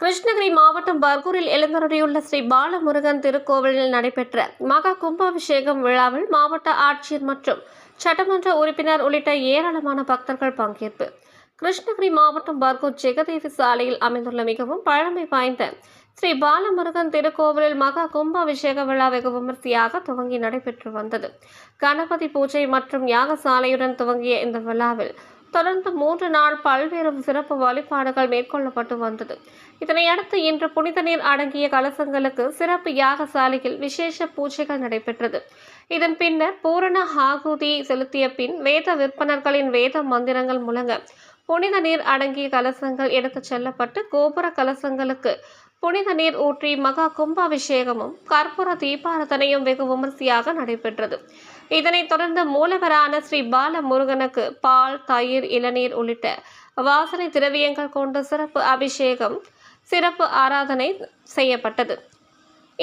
கிருஷ்ணகிரி மாவட்டம் பர்கூரில் எழுந்தருளியுள்ள ஸ்ரீ பாலமுருகன் திருக்கோவிலில் நடைபெற்ற மகா கும்பாபிஷேகம் விழாவில் மாவட்ட ஆட்சியர் மற்றும் சட்டமன்ற உறுப்பினர் உள்ளிட்ட ஏராளமான பக்தர்கள் பங்கேற்பு. கிருஷ்ணகிரி மாவட்டம் பர்கூர் ஜெகதேவி சாலையில் அமைந்துள்ள மிகவும் பழமை வாய்ந்த ஸ்ரீ பாலமுருகன் திருக்கோவிலில் மகா கும்பாபிஷேக விழா வெகு விமர்சையாக துவங்கி நடைபெற்று வந்தது. கணபதி பூஜை மற்றும் யாகசாலையுடன் துவங்கிய இந்த விழாவில் தொடர்ந்து மூன்று நாள் பல்வேறு சிறப்பு வழிபாடுகள் மேற்கொள்ளப்பட்டு வந்தது. இதனையடுத்து இன்று புனித நீர் அடங்கிய கலசங்களுக்கு சிறப்பு யாகசாலையில் விசேஷ பூஜைகள் நடைபெற்றது. இதன் பின்னர் பூரண ஆகுதி செலுத்திய பின் வேத விற்பனர்களின் வேத மந்திரங்கள் முழங்க புனித நீர் அடங்கிய கலசங்கள் எடுத்துச் செல்லப்பட்டு கோபுர கலசங்களுக்கு புனித நீர் ஊற்றி மகா கும்பாபிஷேகமும் கற்பூர தீபாரதனையும் வெகு விமர்சையாக நடைபெற்றது. இதனைத் தொடர்ந்து மூலவரான ஸ்ரீ பால முருகனுக்கு பால் தயிர் இளநீர் உள்ளிட்ட வாசனை திரவியங்கள் கொண்ட சிறப்பு அபிஷேகம் சிறப்பு ஆராதனை செய்யப்பட்டது.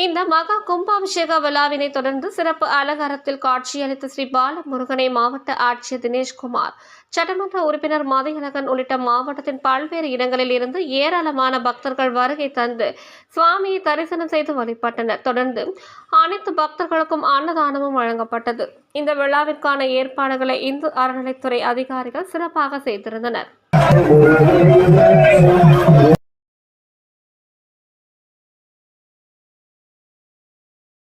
இந்த மகா கும்பாபிஷேக விழாவினை தொடர்ந்து சிறப்பு அலங்காரத்தில் காட்சியளித்த ஸ்ரீ பாலமுருகனை மாவட்ட ஆட்சியர் தினேஷ்குமார் சட்டமன்ற உறுப்பினர் மதியழகன் உள்ளிட்ட மாவட்டத்தின் பல்வேறு இடங்களில் இருந்து ஏராளமான பக்தர்கள் வருகை தந்து சுவாமியை தரிசனம் செய்து வழிபட்டனர். தொடர்ந்து அனைத்து பக்தர்களுக்கும் அன்னதானமும் வழங்கப்பட்டது. இந்த விழாவிற்கான ஏற்பாடுகளை இந்து அறநிலைத்துறை அதிகாரிகள் சிறப்பாக செய்திருந்தனர்.